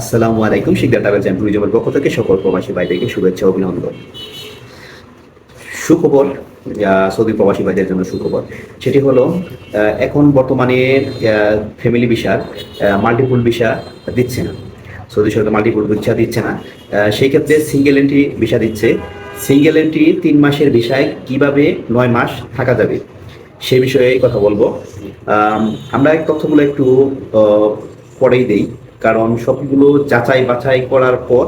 আসসালামু আলাইকুম Sikdar travel champ ট্যুরিজমের পক্ষ থেকে সকল প্রবাসী ভাইদেরকে শুভেচ্ছা অভিনন্দন। সুখবর সৌদি প্রবাসী ভাইদের জন্য সুখবর সেটি হলো এখন বর্তমানে ফ্যামিলি ভিসার মাল্টিপুল ভিসা দিচ্ছে না। সৌদি সরকার মাল্টিপুল ভিসা দিচ্ছে না। সেই ক্ষেত্রে সিঙ্গেল এন্ট্রি ভিসা দিচ্ছে। সিঙ্গেল এন্ট্রি তিন মাসের ভিসায় কীভাবে নয় মাস থাকা যাবে সে বিষয়ে কথা বলব। আম, আমরা তথ্যগুলো একটু পরেই দেই। কারণ সবগুলো যাচাই বাছাই করার পর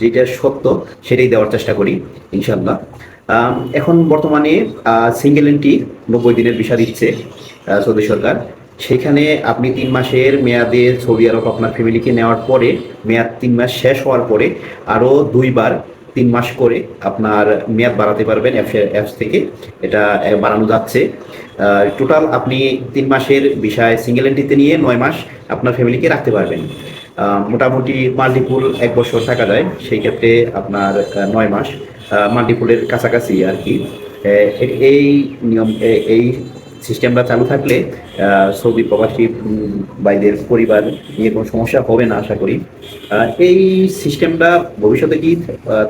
যেটা সত্য সেটাই দেওয়ার চেষ্টা করি ইনশাল্লাহ এখন বর্তমানে সিঙ্গেল এন্ট্রি নব্বই দিনের ভিসা দিচ্ছে সৌদি সরকার। সেখানে আপনি তিন মাসের মেয়াদে সৌদি আরব আপনার ফ্যামিলিকে নেওয়ার পরে, মেয়াদ তিন মাস শেষ হওয়ার পরে আরও দুইবার তিন মাস করে আপনার মেয়াদ বাড়াতে পারবেন, অ্যাপস থেকে। এটা বাড়ানো যাচ্ছে। টোটাল আপনি তিন মাসের বিষয় সিঙ্গেল এন্ট্রিতে নিয়ে নয় মাস আপনার ফ্যামিলিকে রাখতে পারবেন। মোটামুটি মাল্টিপুল এক বছর থাকা যায় সেই ক্ষেত্রে আপনার নয় মাস মাল্টিপুলের কাছাকাছি আর কি। এই নিয়ম এই সিস্টেমটা চালু থাকলে সৌদি প্রবাসী উম, ভাইদের পরিবার নিয়ে কোনো সমস্যা হবে না আশা করি। এই সিস্টেমটা ভবিষ্যতে কি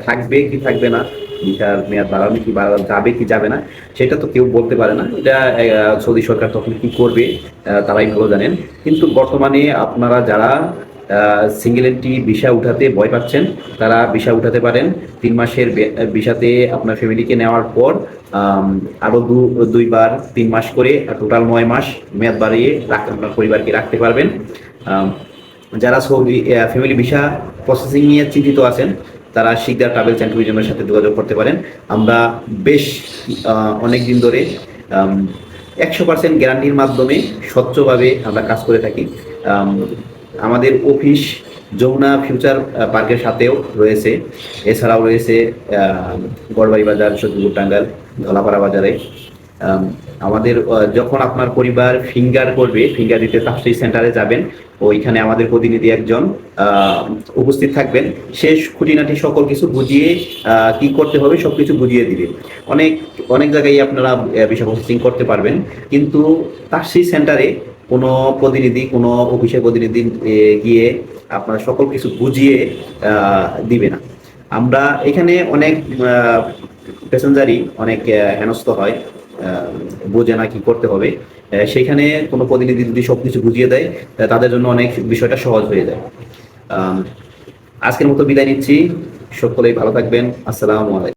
থাকবে কি থাকবে না ভিসার মেয়াদ বাড়ানো কি বাড়ানো যাবে কি যাবে না, সেটা তো কেউ বলতে পারে না। এটা সৌদি সরকার তখন কি করবে তারাই ভালো জানেন। কিন্তু বর্তমানে আপনারা যারা সিঙ্গেল এন্ট্রি ভিসা উঠাতে ভয় পাচ্ছেন, তারা ভিসা উঠাতে পারেন। তিন মাসের ভিসাতে আপনার ফ্যামিলিকে নেওয়ার পর আরও দু, দুইবার তিন মাস করে টোটাল নয় মাস মেয়াদ বাড়িয়ে আপনার পরিবারকে রাখতে পারবেন। যারা সৌদি ফ্যামিলি ভিসা প্রসেসিং নিয়ে চিন্তিত আছেন তারা শিকদার ট্রাভেল অ্যান্ড ট্যুরিজমের সাথে যোগাযোগ করতে পারেন। আমরা বেশ অনেক দিন ধরে একশো পার্সেন্ট গ্যারান্টির মাধ্যমে স্বচ্ছভাবে আমরা কাজ করে থাকি। আমাদের অফিস যমুনা ফিউচার পার্কের সাথেও রয়েছে। এছাড়াও রয়েছে গড়বাড়ি বাজার সত্যিপুর টাঙ্গাল ধলাপাড়া বাজারে। আমাদের যখন আপনার পরিবার ফিঙ্গার করবে, ফিঙ্গার দিতে তাফসির সেন্টারে যাবেন, ওইখানে আমাদের প্রতিনিধি একজন উপস্থিত থাকবেন। সে খুঁটিনাটি সকল কিছু বুঝিয়ে কি করতে হবে সব কিছু বুঝিয়ে দিবে। অনেক অনেক জায়গায় আপনারা বিষয় প্রসেসিং করতে পারবেন, কিন্তু তাফসির সেন্টারে কোনো প্রতিনিধি, কোনো অফিসের প্রতিনিধি গিয়ে আপনার সকল কিছু বুঝিয়ে দিবে না। আমরা এখানে অনেক প্যাসেঞ্জারই অনেক হেনস্থ হয়। বোঝে না কি করতে হবে। সেখানে কোনো প্রতিনিধি যদি সবকিছু বুঝিয়ে দেয় তাদের জন্য অনেক বিষয়টা সহজ হয়ে যায়। আজকের মতো বিদায় নিচ্ছি। সকলেই ভালো থাকবেন। আসসালামু আলাইকুম।